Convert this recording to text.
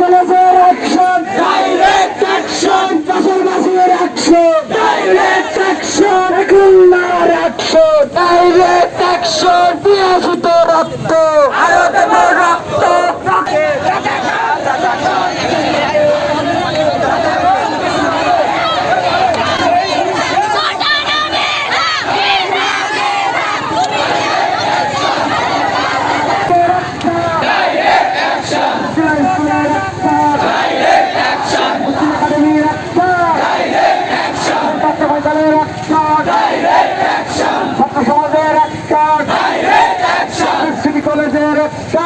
কলেজের action direct action চাষের action direct action খুলনার অ্যাকশন ডাইরেক্ট অ্যাকশন দিয়ে রক্ত। আরও রক্ত। একটা সিটি কলেজের একটা